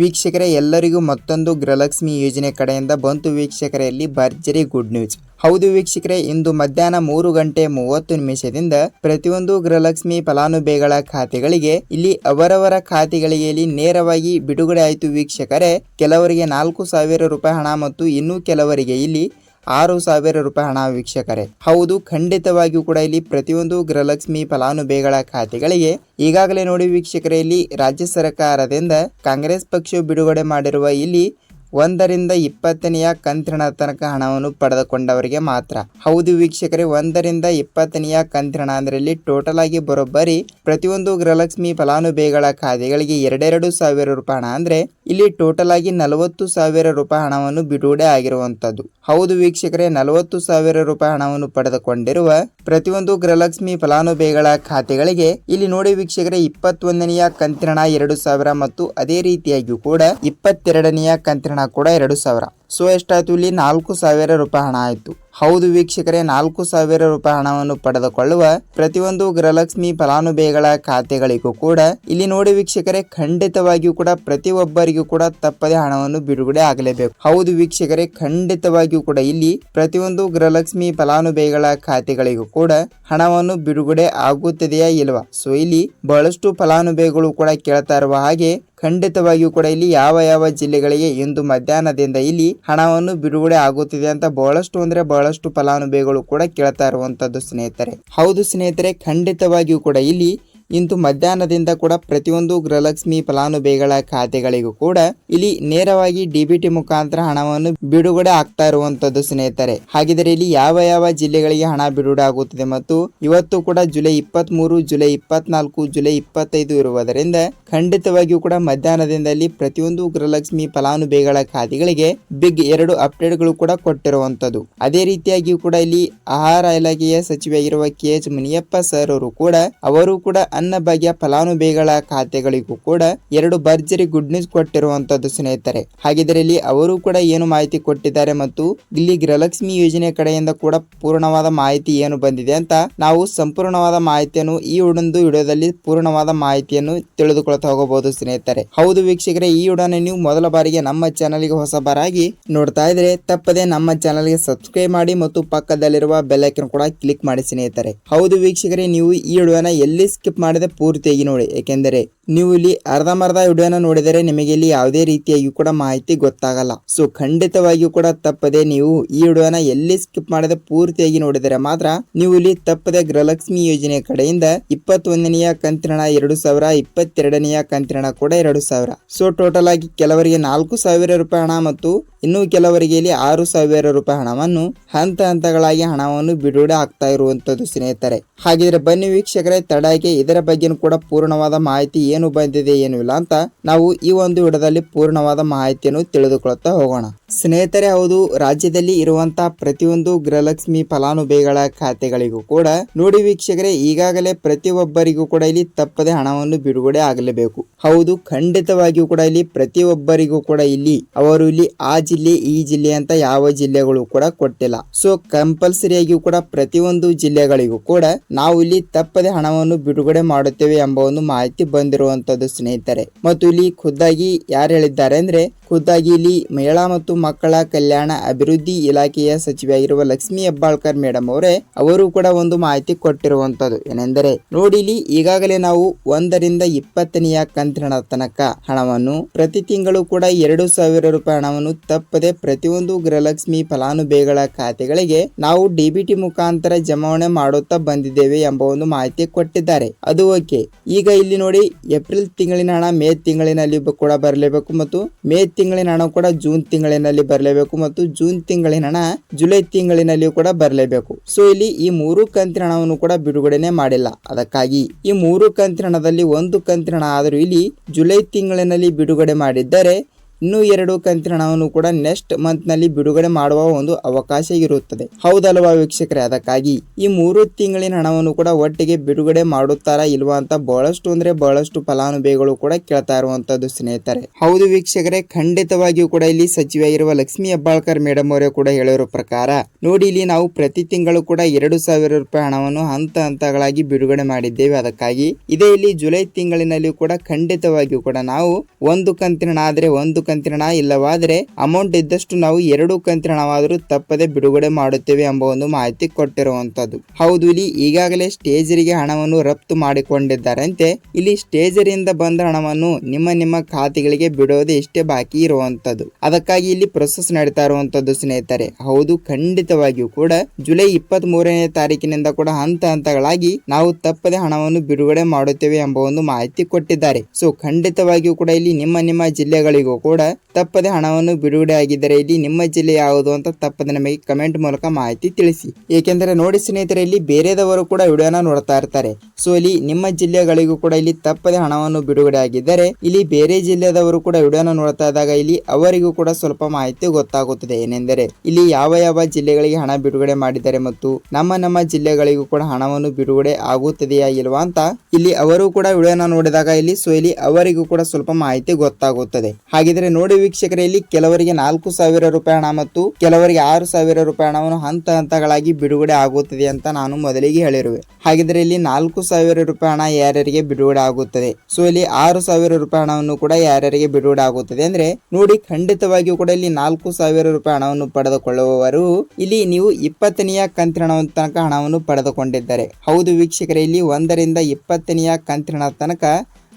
ವೀಕ್ಷಕರೇ, ಎಲ್ಲರಿಗೂ ಮತ್ತೊಂದು ಗೃಹಲಕ್ಷ್ಮಿ ಯೋಜನೆ ಕಡೆಯಿಂದ ಬಂತು ವೀಕ್ಷಕರಲ್ಲಿ ಭರ್ಜರಿ ಗುಡ್ ನ್ಯೂಸ್ ಹೌದು ವೀಕ್ಷಕರೇ, ಇಂದು ಮಧ್ಯಾಹ್ನ ಮೂರು ಗಂಟೆ ಮೂವತ್ತು ನಿಮಿಷದಿಂದ ಪ್ರತಿಯೊಂದು ಗೃಹಲಕ್ಷ್ಮಿ ಫಲಾನುಭವಿಗಳ ಖಾತೆಗಳಿಗೆ, ಇಲ್ಲಿ ಅವರವರ ಖಾತೆಗಳಿಗೆ ಇಲ್ಲಿ ನೇರವಾಗಿ ಬಿಡುಗಡೆ ಆಯಿತು ವೀಕ್ಷಕರೇ. ಕೆಲವರಿಗೆ ನಾಲ್ಕು ಸಾವಿರ ರೂಪಾಯಿ ಹಣ ಮತ್ತು ಇನ್ನೂ ಕೆಲವರಿಗೆ ಇಲ್ಲಿ ಆರು ಸಾವಿರ ರೂಪಾಯಿ ಹಣ ವೀಕ್ಷಕರೇ. ಹೌದು, ಖಂಡಿತವಾಗಿಯೂ ಕೂಡ ಇಲ್ಲಿ ಪ್ರತಿಯೊಂದು ಗೃಹಲಕ್ಷ್ಮಿ ಫಲಾನುಭವಿಗಳ ಖಾತೆಗಳಿಗೆ ಈಗಾಗಲೇ ನೋಡಿ ವೀಕ್ಷಕರೇ, ಇಲ್ಲಿ ರಾಜ್ಯ ಸರ್ಕಾರದಿಂದ ಕಾಂಗ್ರೆಸ್ ಪಕ್ಷವು ಬಿಡುಗಡೆ ಮಾಡಿರುವ ಇಲ್ಲಿ ಒಂದರಿಂದ ಇಪ್ಪತ್ತನೆಯ ಕಂತಿನ ತನಕ ಹಣವನ್ನು ಪಡೆದುಕೊಂಡವರಿಗೆ ಮಾತ್ರ. ಹೌದು ವೀಕ್ಷಕರೇ, ಒಂದರಿಂದ ಇಪ್ಪತ್ತನೆಯ ಕಂತಿನ ಅಂದರೆ ಇಲ್ಲಿ ಟೋಟಲ್ ಆಗಿ ಬರೋಬ್ಬರಿ ಪ್ರತಿಯೊಂದು ಗೃಹಲಕ್ಷ್ಮಿ ಫಲಾನುಭವಿಗಳ ಖಾತೆಗಳಿಗೆ ಎರಡೆರಡು ಸಾವಿರ ರೂಪಾಯಿ ಹಣ ಅಂದರೆ ಇಲ್ಲಿ ಟೋಟಲ್ ಆಗಿ ನಲವತ್ತು ಸಾವಿರ ರೂಪಾಯಿ ಹಣವನ್ನು ಬಿಡುಗಡೆ ಆಗಿರುವಂತದ್ದು ಹೌದು ವೀಕ್ಷಕರೇ, ನಲವತ್ತು ಸಾವಿರ ರೂಪಾಯಿ ಹಣವನ್ನು ಪಡೆದುಕೊಂಡಿರುವ ಪ್ರತಿಯೊಂದು ಗೃಹಲಕ್ಷ್ಮಿ ಫಲಾನುಭವಿಗಳ ಖಾತೆಗಳಿಗೆ ಇಲ್ಲಿ ನೋಡಿ ವೀಕ್ಷಕರೇ, ಇಪ್ಪತ್ತೊಂದನೆಯ ಕಂತಿನ ಎರಡು ಸಾವಿರ ಮತ್ತು ಅದೇ ರೀತಿಯಾಗಿಯೂ ಕೂಡ ಇಪ್ಪತ್ತೆರಡನೆಯ ಕಂತಿನ ಕೂಡ ಎರಡು ಸಾವಿರ. ಸೊ, ಎಷ್ಟಾಯ್ತು ಇಲ್ಲಿ? ನಾಲ್ಕು ಸಾವಿರ ರೂಪಾಯಿ ಹಣ ಆಯ್ತು. ಹೌದು ವೀಕ್ಷಕರೇ, ನಾಲ್ಕು ಸಾವಿರ ರೂಪಾಯಿ ಹಣವನ್ನು ಪಡೆದುಕೊಳ್ಳುವ ಪ್ರತಿಯೊಂದು ಗೃಹಲಕ್ಷ್ಮಿ ಫಲಾನುಭವಿಗಳ ಖಾತೆಗಳಿಗೂ ಕೂಡ, ಇಲ್ಲಿ ನೋಡಿ ವೀಕ್ಷಕರೇ, ಖಂಡಿತವಾಗಿಯೂ ಕೂಡ ಪ್ರತಿಯೊಬ್ಬರಿಗೂ ಕೂಡ ತಪ್ಪದೆ ಹಣವನ್ನು ಬಿಡುಗಡೆ ಆಗಲೇಬೇಕು. ಹೌದು ವೀಕ್ಷಕರೇ, ಖಂಡಿತವಾಗಿಯೂ ಕೂಡ ಇಲ್ಲಿ ಪ್ರತಿಯೊಂದು ಗೃಹಲಕ್ಷ್ಮಿ ಫಲಾನುಭವಿಗಳ ಖಾತೆಗಳಿಗೂ ಕೂಡ ಹಣವನ್ನು ಬಿಡುಗಡೆ ಆಗುತ್ತದೆಯಾ ಇಲ್ವಾ? ಸೊ ಇಲ್ಲಿ ಬಹಳಷ್ಟು ಫಲಾನುಭವಿಗಳು ಕೂಡ ಕೇಳ್ತಾ ಇರುವ ಹಾಗೆ ಖಂಡಿತವಾಗಿಯೂ ಕೂಡ ಇಲ್ಲಿ ಯಾವ ಯಾವ ಜಿಲ್ಲೆಗಳಿಗೆ ಇಂದು ಮಧ್ಯಾಹ್ನದಿಂದ ಇಲ್ಲಿ ಹಣವನ್ನು ಬಿಡುಗಡೆ ಆಗುತ್ತಿದೆ ಅಂತ ಬಹಳಷ್ಟು ಅಂದ್ರೆ ಬಹಳಷ್ಟು ಫಲಾನುಭವಿಗಳು ಕೂಡ ಕೇಳ್ತಾ ಇರುವಂತದ್ದು ಸ್ನೇಹಿತರೆ. ಹೌದು ಸ್ನೇಹಿತರೆ, ಖಂಡಿತವಾಗಿಯೂ ಕೂಡ ಇಲ್ಲಿ ಇಂದು ಮಧ್ಯಾಹ್ನದಿಂದ ಕೂಡ ಪ್ರತಿಯೊಂದು ಗೃಹಲಕ್ಷ್ಮಿ ಫಲಾನುಭವಿಗಳ ಖಾತೆಗಳಿಗೂ ಕೂಡ ಇಲ್ಲಿ ನೇರವಾಗಿ ಡಿಬಿಟಿ ಮುಖಾಂತರ ಹಣವನ್ನು ಬಿಡುಗಡೆ ಆಗ್ತಾ ಇರುವಂತದ್ದು ಸ್ನೇಹಿತರೆ. ಹಾಗಿದ್ರೆ ಇಲ್ಲಿ ಯಾವ ಯಾವ ಜಿಲ್ಲೆಗಳಿಗೆ ಹಣ ಬಿಡುಗಡೆ ಆಗುತ್ತದೆ ಮತ್ತು ಇವತ್ತು ಕೂಡ ಜುಲೈ ಇಪ್ಪತ್ತ್ ಮೂರು ಜುಲೈ ಇಪ್ಪತ್ನಾಲ್ಕು, ಜುಲೈ ಇಪ್ಪತ್ತೈದು ಇರುವುದರಿಂದ ಖಂಡಿತವಾಗಿಯೂ ಕೂಡ ಮಧ್ಯಾಹ್ನದಿಂದ ಇಲ್ಲಿ ಪ್ರತಿಯೊಂದು ಗೃಹಲಕ್ಷ್ಮಿ ಫಲಾನುಭವಿಗಳ ಖಾತೆಗಳಿಗೆ ಬಿಗ್ ಎರಡು ಅಪ್ಡೇಟ್ಗಳು ಕೂಡ ಕೊಟ್ಟಿರುವಂತದ್ದು. ಅದೇ ರೀತಿಯಾಗಿಯೂ ಕೂಡ ಇಲ್ಲಿ ಆಹಾರ ಇಲಾಖೆಯ ಸಚಿವರಾಗಿರುವ ಕೆ ಎಚ್ ಮುನಿಯಪ್ಪ ಸರ್ ಅವರು ಕೂಡ ಅವರು ಕೂಡ ಅನ್ನ ಬಗೆಯ ಫಲಾನುಭವಿಗಳ ಖಾತೆಗಳಿಗೂ ಕೂಡ ಎರಡು ಭರ್ಜರಿ ಗುಡ್ ನ್ಯೂಸ್ ಕೊಟ್ಟಿರುವಂತದ್ದು ಸ್ನೇಹಿತರೆ. ಹಾಗಿದ್ರೆ ಅವರು ಕೂಡ ಏನು ಮಾಹಿತಿ ಕೊಟ್ಟಿದ್ದಾರೆ ಮತ್ತು ಇಲ್ಲಿ ಗೃಹಲಕ್ಷ್ಮಿ ಯೋಜನೆ ಕಡೆಯಿಂದ ಕೂಡ ಪೂರ್ಣವಾದ ಮಾಹಿತಿ ಏನು ಬಂದಿದೆ ಅಂತ ನಾವು ಸಂಪೂರ್ಣವಾದ ಮಾಹಿತಿಯನ್ನು ಈ ಒಂದು ವಿಡಿಯೋದಲ್ಲಿ ಪೂರ್ಣವಾದ ಮಾಹಿತಿಯನ್ನು ತಿಳಿದುಕೊಳ್ತಾ ಹೋಗಬಹುದು ಸ್ನೇಹಿತರೆ. ಹೌದು ವೀಕ್ಷಕರೇ, ಈ ವಿಡಿಯೋನ ನೀವು ಮೊದಲ ಬಾರಿಗೆ ನಮ್ಮ ಚಾನಲ್ಗೆ ಹೊಸಬರಾಗಿ ನೋಡ್ತಾ ಇದ್ರೆ ತಪ್ಪದೆ ನಮ್ಮ ಚಾನಲ್ಗೆ ಸಬ್ಸ್ಕ್ರೈಬ್ ಮಾಡಿ ಮತ್ತು ಪಕ್ಕದಲ್ಲಿರುವ ಬೆಲ್ ಐಕನ್ ಕೂಡ ಕ್ಲಿಕ್ ಮಾಡಿ ಸ್ನೇಹಿತರೆ. ಹೌದು ವೀಕ್ಷಕರೇ, ನೀವು ಈ ವಿಡಿಯೋನ ಎಲ್ಲಿ ಸ್ಕಿಪ್ ಮಾಡದೆ ಪೂರ್ತಿಯಾಗಿ ನೋಡಿ ಏಕೆಂದರೆ ನೀವು ಇಲ್ಲಿ ಅರ್ಧಮರ್ಧ ವಿಡಿಯೋನ ನೋಡಿದರೆ ನಿಮಗೆ ಇಲ್ಲಿ ಯಾವುದೇ ರೀತಿಯಾಗಿಯೂ ಕೂಡ ಮಾಹಿತಿ ಗೊತ್ತಾಗಲ್ಲ. ಸೊ ಖಂಡಿತವಾಗಿಯೂ ಕೂಡ ತಪ್ಪದೆ ನೀವು ಈ ವಿಡಿಯೋನ ಎಲ್ಲಿ ಸ್ಕಿಪ್ ಮಾಡದೆ ಪೂರ್ತಿಯಾಗಿ ನೋಡಿದರೆ ಮಾತ್ರ ನೀವು ಇಲ್ಲಿ ತಪ್ಪದೆ ಗೃಹಲಕ್ಷ್ಮಿ ಯೋಜನೆ ಕಡೆಯಿಂದ ಇಪ್ಪತ್ತೊಂದನೆಯ ಕಂತಿನ ಎರಡು ಸಾವಿರ, ಇಪ್ಪತ್ತೆರಡನೆಯ ಕಂತಿನ ಕೂಡ ಎರಡು ಸಾವಿರ. ಸೊ ಟೋಟಲ್ ಆಗಿ ಕೆಲವರಿಗೆ ನಾಲ್ಕು ಸಾವಿರ ರೂಪಾಯಿ ಹಣ ಮತ್ತು ಇನ್ನು ಕೆಲವರಿಗೆ ಇಲ್ಲಿ ಆರು ಸಾವಿರ ರೂಪಾಯಿ ಹಣವನ್ನು ಹಂತ ಹಂತಗಳಾಗಿ ಹಣವನ್ನು ಬಿಡುಗಡೆ ಆಗ್ತಾ ಇರುವಂತದ್ದು ಸ್ನೇಹಿತರೆ. ಹಾಗಿದ್ರೆ ಬನ್ನಿ ವೀಕ್ಷಕರೇ ತಡಾಗೆ ಇದರ ಬಗ್ಗೆನೂ ಕೂಡ ಪೂರ್ಣವಾದ ಮಾಹಿತಿ ಏನು ಬಂದಿದೆ ಏನು ಇಲ್ಲ ಅಂತ ನಾವು ಈ ಒಂದು ವಿಡದಲ್ಲಿ ಪೂರ್ಣವಾದ ಮಾಹಿತಿಯನ್ನು ತಿಳಿದುಕೊಳ್ಳುತ್ತಾ ಹೋಗೋಣ. ಸ್ನೇಹಿತರೆ, ಹೌದು. ರಾಜ್ಯದಲ್ಲಿ ಇರುವಂತಹ ಪ್ರತಿಯೊಂದು ಗೃಹಲಕ್ಷ್ಮಿ ಫಲಾನುಭವಿಗಳ ಖಾತೆಗಳಿಗೂ ಕೂಡ ನೋಡಿ ವೀಕ್ಷಕರೇ, ಈಗಾಗಲೇ ಪ್ರತಿಯೊಬ್ಬರಿಗೂ ಕೂಡ ಇಲ್ಲಿ ತಪ್ಪದೆ ಹಣವನ್ನು ಬಿಡುಗಡೆ ಆಗಲೇಬೇಕು. ಹೌದು, ಖಂಡಿತವಾಗಿಯೂ ಕೂಡ ಇಲ್ಲಿ ಪ್ರತಿಯೊಬ್ಬರಿಗೂ ಕೂಡ ಇಲ್ಲಿ, ಅವರು ಇಲ್ಲಿ ಆ ಜಿಲ್ಲೆ, ಈ ಜಿಲ್ಲೆ ಅಂತ ಯಾವ ಜಿಲ್ಲೆಗಳು ಕೂಡ ಕೊಟ್ಟಿಲ್ಲ. ಸೊ ಕಂಪಲ್ಸರಿಯಾಗಿಯೂ ಕೂಡ ಪ್ರತಿಯೊಂದು ಜಿಲ್ಲೆಗಳಿಗೂ ಕೂಡ ನಾವು ಇಲ್ಲಿ ತಪ್ಪದೆ ಹಣವನ್ನು ಬಿಡುಗಡೆ ಮಾಡುತ್ತೇವೆ ಎಂಬ ಒಂದು ಮಾಹಿತಿ ಬಂದಿರುವಂತದ್ದು ಸ್ನೇಹಿತರೆ. ಮತ್ತು ಇಲ್ಲಿ ಖುದ್ದಾಗಿ ಯಾರು ಹೇಳಿದ್ದಾರೆ ಅಂದ್ರೆ ಖುದ್ದಾಗಿ ಇಲ್ಲಿ ಮಹಿಳಾ ಮತ್ತು ಮಕ್ಕಳ ಕಲ್ಯಾಣ ಅಭಿವೃದ್ಧಿ ಇಲಾಖೆಯ ಸಚಿವೆಯಾಗಿರುವ ಲಕ್ಷ್ಮಿ ಹೆಬ್ಬಾಳ್ಕರ್ ಮೇಡಮ್ ಅವರೇ, ಅವರು ಕೂಡ ಒಂದು ಮಾಹಿತಿ ಕೊಟ್ಟಿರುವಂತದ್ದು ಏನೆಂದರೆ, ನೋಡಿಲಿ, ಈಗಾಗಲೇ ನಾವು ಒಂದರಿಂದ ಇಪ್ಪತ್ತನೆಯ ಕಂತಿನ ತನಕ ಹಣವನ್ನು ಪ್ರತಿ ತಿಂಗಳು ಕೂಡ ಎರಡು ಸಾವಿರ ರೂಪಾಯಿ ಹಣವನ್ನು ತಪ್ಪದೆ ಪ್ರತಿಯೊಂದು ಗೃಹಲಕ್ಷ್ಮಿ ಫಲಾನುಭವಿಗಳ ಖಾತೆಗಳಿಗೆ ನಾವು ಡಿಬಿಟಿ ಮುಖಾಂತರ ಜಮಾವಣೆ ಮಾಡುತ್ತಾ ಬಂದಿದ್ದೇವೆ ಎಂಬ ಒಂದು ಮಾಹಿತಿ ಕೊಟ್ಟಿದ್ದಾರೆ. ಅದು ಓಕೆ. ಈಗ ಇಲ್ಲಿ ನೋಡಿ, ಏಪ್ರಿಲ್ ತಿಂಗಳಿನ ಹಣ ಮೇ ತಿಂಗಳಿನಲ್ಲಿ ಕೂಡ ಬರಲೇಬೇಕು ಮತ್ತು ಮೇ ತಿಂಗಳಿನ ಹಣ ಕೂಡ ಜೂನ್ ತಿಂಗಳಿನಲ್ಲಿ ಬರಲೇಬೇಕು ಮತ್ತು ಜೂನ್ ತಿಂಗಳಿನ ಹಣ ಜುಲೈ ತಿಂಗಳಿನಲ್ಲಿಯೂ ಕೂಡ ಬರಲೇಬೇಕು. ಸೊ, ಇಲ್ಲಿ ಈ ಮೂರು ಕಂತಿನ ಹಣವನ್ನು ಕೂಡ ಬಿಡುಗಡೆನೆ ಮಾಡಿಲ್ಲ. ಅದಕ್ಕಾಗಿ ಈ ಮೂರು ಕಂತಿನ ಹಣದಲ್ಲಿ ಒಂದು ಕಂತಿನ ಹಣ ಆದರೂ ಇಲ್ಲಿ ಜುಲೈ ತಿಂಗಳಿನಲ್ಲಿ ಬಿಡುಗಡೆ ಮಾಡಿದ್ದರೆ ಇನ್ನೂ ಎರಡು ಕಂತಿನ ಹಣವನ್ನು ಕೂಡ ನೆಕ್ಸ್ಟ್ ಮಂತ್ನಲ್ಲಿ ಬಿಡುಗಡೆ ಮಾಡುವ ಒಂದು ಅವಕಾಶ ಇರುತ್ತದೆ. ಹೌದಲ್ವಾ ವೀಕ್ಷಕರೇ? ಅದಕ್ಕಾಗಿ ಈ ಮೂರು ತಿಂಗಳಿನ ಹಣವನ್ನು ಕೂಡ ಒಟ್ಟಿಗೆ ಬಿಡುಗಡೆ ಮಾಡುತ್ತಾರಾ ಇಲ್ವಾ ಅಂತ ಬಹಳಷ್ಟು ಅಂದ್ರೆ ಬಹಳಷ್ಟು ಫಲಾನುಭವಿಗಳು ಕೂಡ ಕೇಳ್ತಾ ಇರುವಂತದ್ದು ಸ್ನೇಹಿತರೆ. ಹೌದು ವೀಕ್ಷಕರೇ, ಖಂಡಿತವಾಗಿಯೂ ಕೂಡ ಇಲ್ಲಿ ಸಚಿವೆಯಾಗಿರುವ ಲಕ್ಷ್ಮಿ ಹೆಬ್ಬಾಳ್ಕರ್ ಮೇಡಮ್ ಅವರೇ ಕೂಡ ಹೇಳಿರೋ ಪ್ರಕಾರ ನೋಡಿ ಇಲ್ಲಿ ನಾವು ಪ್ರತಿ ತಿಂಗಳು ಕೂಡ ಎರಡು ಸಾವಿರ ರೂಪಾಯಿ ಹಣವನ್ನು ಹಂತ ಹಂತಗಳಾಗಿ ಬಿಡುಗಡೆ ಮಾಡಿದ್ದೇವೆ. ಅದಕ್ಕಾಗಿ ಇದೇ ಇಲ್ಲಿ ಜುಲೈ ತಿಂಗಳಿನಲ್ಲಿ ಕೂಡ ಖಂಡಿತವಾಗಿಯೂ ಕೂಡ ನಾವು ಒಂದು ಕಂತಿನ ಹಣ ಆದ್ರೆ ಒಂದು ಕಂತಿನ ಇಲ್ಲವಾದ್ರೆ ಅಮೌಂಟ್ ಇದ್ದಷ್ಟು ನಾವು ಎರಡು ಕಂತಿನ ಹಣವಾದರೂ ತಪ್ಪದೆ ಬಿಡುಗಡೆ ಮಾಡುತ್ತೇವೆ ಎಂಬ ಒಂದು ಮಾಹಿತಿ ಕೊಟ್ಟಿರುವಂತದ್ದು ಹೌದು, ಇಲ್ಲಿ ಈಗಾಗಲೇ ಸ್ಟೇಜರಿಗೆ ಹಣವನ್ನು ರಫ್ತು ಮಾಡಿಕೊಂಡಿದ್ದಾರಂತೆ. ಇಲ್ಲಿ ಸ್ಟೇಜರಿಂದ ಬಂದ ಹಣವನ್ನು ನಿಮ್ಮ ನಿಮ್ಮ ಖಾತೆಗಳಿಗೆ ಬಿಡೋದೇ ಇಷ್ಟೇ ಬಾಕಿ ಇರುವಂತದ್ದು ಅದಕ್ಕಾಗಿ ಇಲ್ಲಿ ಪ್ರೊಸೆಸ್ ನಡೀತಾ ಇರುವಂತದ್ದು ಸ್ನೇಹಿತರೆ. ಹೌದು, ಖಂಡಿತವಾಗಿಯೂ ಕೂಡ ಜುಲೈ ಇಪ್ಪತ್ತ್ ಮೂರನೇ ತಾರೀಕಿನಿಂದ ಕೂಡ ಹಂತ ಹಂತಗಳಾಗಿ ನಾವು ತಪ್ಪದೆ ಹಣವನ್ನು ಬಿಡುಗಡೆ ಮಾಡುತ್ತೇವೆ ಎಂಬ ಒಂದು ಮಾಹಿತಿ ಕೊಟ್ಟಿದ್ದಾರೆ. ಸೊ ಖಂಡಿತವಾಗಿಯೂ ಕೂಡ ಇಲ್ಲಿ ನಿಮ್ಮ ನಿಮ್ಮ ಜಿಲ್ಲೆಗಳಿಗೂ ಕೂಡ ತಪ್ಪದೆ ಹಣವನ್ನು ಬಿಡುಗಡೆ ಆಗಿದ್ದರೆ ಇಲ್ಲಿ ನಿಮ್ಮ ಜಿಲ್ಲೆ ಯಾವುದು ಅಂತ ತಪ್ಪದೆ ನಮಗೆ ಕಮೆಂಟ್ ಮೂಲಕ ಮಾಹಿತಿ ತಿಳಿಸಿ. ಏಕೆಂದರೆ ನೋಡಿ ಸ್ನೇಹಿತರೆ, ಇಲ್ಲಿ ಬೇರೆದವರು ಕೂಡ ವಿಡಿಯೋನ ನೋಡ್ತಾ ಇರ್ತಾರೆ. ಸೊ ಇಲ್ಲಿ ನಿಮ್ಮ ಜಿಲ್ಲೆಗಳಿಗೂ ಕೂಡ ಇಲ್ಲಿ ತಪ್ಪದೆ ಹಣವನ್ನು ಬಿಡುಗಡೆ ಆಗಿದ್ದರೆ, ಇಲ್ಲಿ ಬೇರೆ ಜಿಲ್ಲೆದವರು ಕೂಡ ವಿಡಿಯೋನ ನೋಡ್ತಾ ಇದ್ದಾಗ ಇಲ್ಲಿ ಅವರಿಗೂ ಕೂಡ ಸ್ವಲ್ಪ ಮಾಹಿತಿ ಗೊತ್ತಾಗುತ್ತದೆ. ಏನೆಂದರೆ, ಇಲ್ಲಿ ಯಾವ ಯಾವ ಜಿಲ್ಲೆಗಳಿಗೆ ಹಣ ಬಿಡುಗಡೆ ಮಾಡಿದ್ದಾರೆ ಮತ್ತು ನಮ್ಮ ನಮ್ಮ ಜಿಲ್ಲೆಗಳಿಗೂ ಕೂಡ ಹಣವನ್ನು ಬಿಡುಗಡೆ ಆಗುತ್ತದೆಯಾ ಇಲ್ವಾ ಅಂತ ಇಲ್ಲಿ ಅವರು ಕೂಡ ವಿಡಿಯೋನ ನೋಡಿದಾಗ ಇಲ್ಲಿ ಸೊ ಇಲ್ಲಿ ಅವರಿಗೂ ಕೂಡ ಸ್ವಲ್ಪ ಮಾಹಿತಿ ಗೊತ್ತಾಗುತ್ತದೆ. ಹಾಗಿದ್ರೆ ನೋಡಿ ವೀಕ್ಷಕರೇ, ಇಲ್ಲಿ ಕೆಲವರಿಗೆ ನಾಲ್ಕು ಸಾವಿರ ರೂಪಾಯಿ ಹಣ ಮತ್ತು ಕೆಲವರಿಗೆ ಆರು ಸಾವಿರ ರೂಪಾಯಿ ಹಣವನ್ನು ಹಂತ ಹಂತಗಳಾಗಿ ಬಿಡುಗಡೆ ಆಗುತ್ತದೆ ಅಂತ ನಾನು ಮೊದಲಿಗೆ ಹೇಳಿರುವೆ. ಹಾಗಿದ್ರೆ ಇಲ್ಲಿ ನಾಲ್ಕು ಸಾವಿರ ರೂಪಾಯಿ ಹಣ ಯಾರ್ಯಾರಿಗೆ ಬಿಡುಗಡೆ ಆಗುತ್ತದೆ? ಸೊ ಇಲ್ಲಿ ಆರು ಸಾವಿರ ರೂಪಾಯಿ ಹಣವನ್ನು ಕೂಡ ಯಾರ್ಯಾರಿಗೆ ಬಿಡುಗಡೆ ಆಗುತ್ತದೆ? ಅಂದ್ರೆ ನೋಡಿ, ಖಂಡಿತವಾಗಿಯೂ ಕೂಡ ಇಲ್ಲಿ ನಾಲ್ಕು ಸಾವಿರ ರೂಪಾಯಿ ಹಣವನ್ನು ಪಡೆದುಕೊಳ್ಳುವವರು ಇಲ್ಲಿ ನೀವು ಇಪ್ಪತ್ತನೆಯ ಕಂತಿನ ತನಕ ಹಣವನ್ನು ಪಡೆದುಕೊಂಡಿದ್ದಾರೆ. ಹೌದು ವೀಕ್ಷಕರೇ, ಇಲ್ಲಿ ಒಂದರಿಂದ ಇಪ್ಪತ್ತನೆಯ ಕಂತಿನ ತನಕ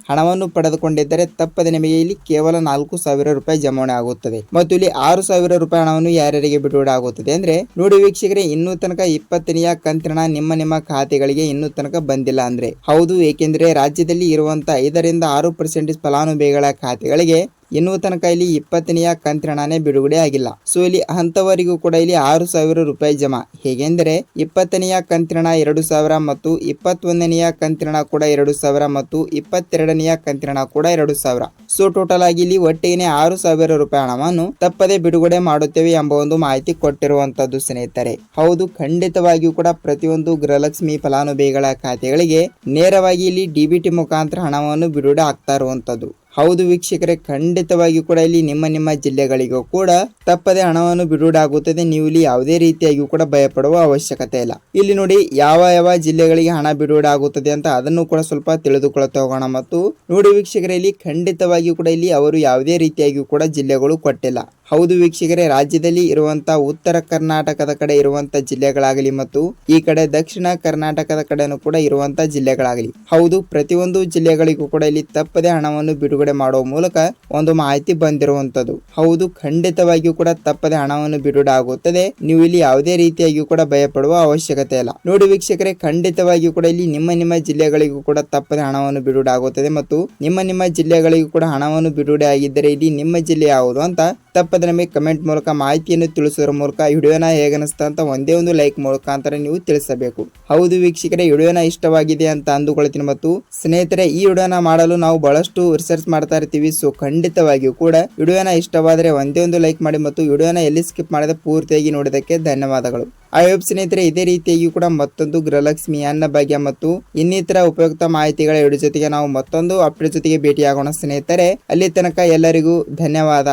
ಹಣವನ್ನು ಪಡೆದುಕೊಂಡಿದ್ದರೆ ತಪ್ಪದೆ ನಿಮಗೆ ಇಲ್ಲಿ ಕೇವಲ ನಾಲ್ಕು ಸಾವಿರ ರೂಪಾಯಿ ಜಮಾವಣೆ ಆಗುತ್ತದೆ. ಮತ್ತು ಇಲ್ಲಿ ಆರು ಸಾವಿರ ರೂಪಾಯಿ ಹಣವನ್ನು ಯಾರ್ಯಾರಿಗೆ ಬಿಡುಗಡೆ ಆಗುತ್ತದೆ ಅಂದ್ರೆ, ನೋಡಿ ವೀಕ್ಷಕರೇ, ಇನ್ನೂ ತನಕ ಇಪ್ಪತ್ತನೆಯ ಕಂತಿನ ನಿಮ್ಮ ನಿಮ್ಮ ಖಾತೆಗಳಿಗೆ ಇನ್ನೂ ತನಕ ಬಂದಿಲ್ಲ ಅಂದ್ರೆ. ಹೌದು, ಏಕೆಂದ್ರೆ ರಾಜ್ಯದಲ್ಲಿ ಇರುವಂತಹ ಐದರಿಂದ ಆರು ಪರ್ಸೆಂಟೇಜ್ ಫಲಾನುಭವಿಗಳ ಖಾತೆಗಳಿಗೆ ಇನ್ನೂ ತನಕ ಇಲ್ಲಿ ಇಪ್ಪತ್ತನೆಯ ಕಂತಿನ ಬಿಡುಗಡೆ ಆಗಿಲ್ಲ. ಸೊ ಇಲ್ಲಿ ಅಂತವರಿಗೂ ಕೂಡ ಇಲ್ಲಿ ಆರು ಸಾವಿರ ರೂಪಾಯಿ ಜಮಾ. ಹೇಗೆಂದರೆ, ಇಪ್ಪತ್ತನೆಯ ಕಂತಿನ ಎರಡು ಸಾವಿರ ಮತ್ತು ಇಪ್ಪತ್ತೊಂದನೆಯ ಕಂತಿನ ಕೂಡ ಎರಡು ಸಾವಿರ ಮತ್ತು ಇಪ್ಪತ್ತೆರಡನೆಯ ಕಂತಿನ ಕೂಡ ಎರಡು ಸಾವಿರ. ಸೊ ಟೋಟಲ್ ಆಗಿ ಇಲ್ಲಿ ಒಟ್ಟಿಗೆ ಆರು ಸಾವಿರ ರೂಪಾಯಿ ಹಣವನ್ನು ತಪ್ಪದೆ ಬಿಡುಗಡೆ ಮಾಡುತ್ತೇವೆ ಎಂಬ ಒಂದು ಮಾಹಿತಿ ಕೊಟ್ಟಿರುವಂತದ್ದು ಸ್ನೇಹಿತರೆ. ಹೌದು, ಖಂಡಿತವಾಗಿಯೂ ಕೂಡ ಪ್ರತಿಯೊಂದು ಗೃಹಲಕ್ಷ್ಮಿ ಫಲಾನುಭವಿಗಳ ಖಾತೆಗಳಿಗೆ ನೇರವಾಗಿ ಇಲ್ಲಿ ಡಿಬಿಟಿ ಮುಖಾಂತರ ಹಣವನ್ನು ಬಿಡುಗಡೆ ಆಗ್ತಾ ಇರುವಂತದ್ದು ಹೌದು ವೀಕ್ಷಕರೇ ಖಂಡಿತವಾಗಿಯೂ ಕೂಡ ಇಲ್ಲಿ ನಿಮ್ಮ ನಿಮ್ಮ ಜಿಲ್ಲೆಗಳಿಗೂ ಕೂಡ ತಪ್ಪದೆ ಹಣವನ್ನು ಬಿಡುಗಡೆ ನೀವು ಇಲ್ಲಿ ಯಾವುದೇ ರೀತಿಯಾಗಿಯೂ ಕೂಡ ಭಯಪಡುವ ಅವಶ್ಯಕತೆ ಇಲ್ಲ. ಇಲ್ಲಿ ನೋಡಿ ಯಾವ ಯಾವ ಜಿಲ್ಲೆಗಳಿಗೆ ಹಣ ಬಿಡುಗಡೆ ಅಂತ ಅದನ್ನು ಕೂಡ ಸ್ವಲ್ಪ ತಿಳಿದುಕೊಳ್ಳುತ್ತಾ ಹೋಗೋಣ. ಮತ್ತು ನೋಡಿ ವೀಕ್ಷಕರೇ, ಇಲ್ಲಿ ಖಂಡಿತವಾಗಿಯೂ ಕೂಡ ಇಲ್ಲಿ ಅವರು ಯಾವುದೇ ರೀತಿಯಾಗಿಯೂ ಕೂಡ ಜಿಲ್ಲೆಗಳು ಕೊಟ್ಟಿಲ್ಲ. ಹೌದು ವೀಕ್ಷಕರೇ, ರಾಜ್ಯದಲ್ಲಿ ಇರುವಂತಹ ಉತ್ತರ ಕರ್ನಾಟಕದ ಕಡೆ ಇರುವಂತ ಜಿಲ್ಲೆಗಳಾಗಲಿ ಮತ್ತು ಈ ಕಡೆ ದಕ್ಷಿಣ ಕರ್ನಾಟಕದ ಕಡೆನೂ ಕೂಡ ಇರುವಂತ ಜಿಲ್ಲೆಗಳಾಗಲಿ. ಹೌದು, ಪ್ರತಿಯೊಂದು ಜಿಲ್ಲೆಗಳಿಗೂ ಕೂಡ ಇಲ್ಲಿ ತಪ್ಪದೆ ಹಣವನ್ನು ಬಿಡುಗಡೆ ಮಾಡುವ ಮೂಲಕ ಒಂದು ಮಾಹಿತಿ ಬಂದಿರುವಂತದ್ದು ಹೌದು, ಖಂಡಿತವಾಗಿಯೂ ಕೂಡ ತಪ್ಪದೆ ಹಣವನ್ನು ಬಿಡುಗಡೆ ಆಗುತ್ತದೆ. ನೀವು ಇಲ್ಲಿ ಯಾವುದೇ ರೀತಿಯಾಗಿಯೂ ಕೂಡ ಭಯಪಡುವ ಅವಶ್ಯಕತೆ ಇಲ್ಲ. ನೋಡಿ ವೀಕ್ಷಕರೇ, ಖಂಡಿತವಾಗಿಯೂ ಕೂಡ ಇಲ್ಲಿ ನಿಮ್ಮ ನಿಮ್ಮ ಜಿಲ್ಲೆಗಳಿಗೂ ಕೂಡ ತಪ್ಪದೆ ಹಣವನ್ನು ಬಿಡುಗಡೆ ಆಗುತ್ತದೆ ಮತ್ತು ನಿಮ್ಮ ನಿಮ್ಮ ಜಿಲ್ಲೆಗಳಿಗೂ ಕೂಡ ಹಣವನ್ನು ಬಿಡುಗಡೆ ಆಗಿದ್ದರೆ ಇಲ್ಲಿ ನಿಮ್ಮ ಜಿಲ್ಲೆ ಯಾವುದು ಅಂತ ತಪ್ಪದೆ ನಮಗೆ ಕಮೆಂಟ್ ಮೂಲಕ ಮಾಹಿತಿಯನ್ನು ತಿಳಿಸೋದ್ರ ಮೂಲಕ ವಿಡಿಯೋನ ಹೇಗನಿಸ್ತಾ ಅಂತ ಒಂದೇ ಒಂದು ಲೈಕ್ ಮೂಲಕ ಅಂತಾರೆ ನೀವು ತಿಳಿಸಬೇಕು. ಹೌದು ವೀಕ್ಷಕರೇ ವಿಡಿಯೋನ ಇಷ್ಟವಾಗಿದೆ ಅಂತ ಅಂದುಕೊಳ್ತೀನಿ ಮತ್ತು ಸ್ನೇಹಿತರೆ, ಈ ವಿಡಿಯೋನ ಮಾಡಲು ನಾವು ಬಹಳಷ್ಟು ರಿಸರ್ಚ್ ಮಾಡ್ತಾ ಇರ್ತೀವಿ. ಸೊ ಖಂಡಿತವಾಗಿಯೂ ಕೂಡ ವಿಡಿಯೋನ ಇಷ್ಟವಾದರೆ ಒಂದೇ ಒಂದು ಲೈಕ್ ಮಾಡಿ ಮತ್ತು ವಿಡಿಯೋನ ಎಲ್ಲಿ ಸ್ಕಿಪ್ ಮಾಡದೆ ಪೂರ್ತಿಯಾಗಿ ನೋಡಿದಕ್ಕೆ ಧನ್ಯವಾದಗಳು. ಆ ವೆಬ್ ಸ್ನೇಹಿತರೆ, ಇದೇ ರೀತಿಯಾಗಿಯೂ ಕೂಡ ಮತ್ತೊಂದು ಗೃಹಲಕ್ಷ್ಮಿ ಅನ್ನ ಭಾಗ್ಯ ಮತ್ತು ಇನ್ನಿತರ ಉಪಯುಕ್ತ ಮಾಹಿತಿಗಳ ವಿಡಿಯೋ ಜೊತೆಗೆ ನಾವು ಮತ್ತೊಂದು ಅಪ್ಡೇಟ್ ಜೊತೆಗೆ ಭೇಟಿಯಾಗೋಣ ಸ್ನೇಹಿತರೆ. ಅಲ್ಲಿ ತನಕ ಎಲ್ಲರಿಗೂ ಧನ್ಯವಾದ.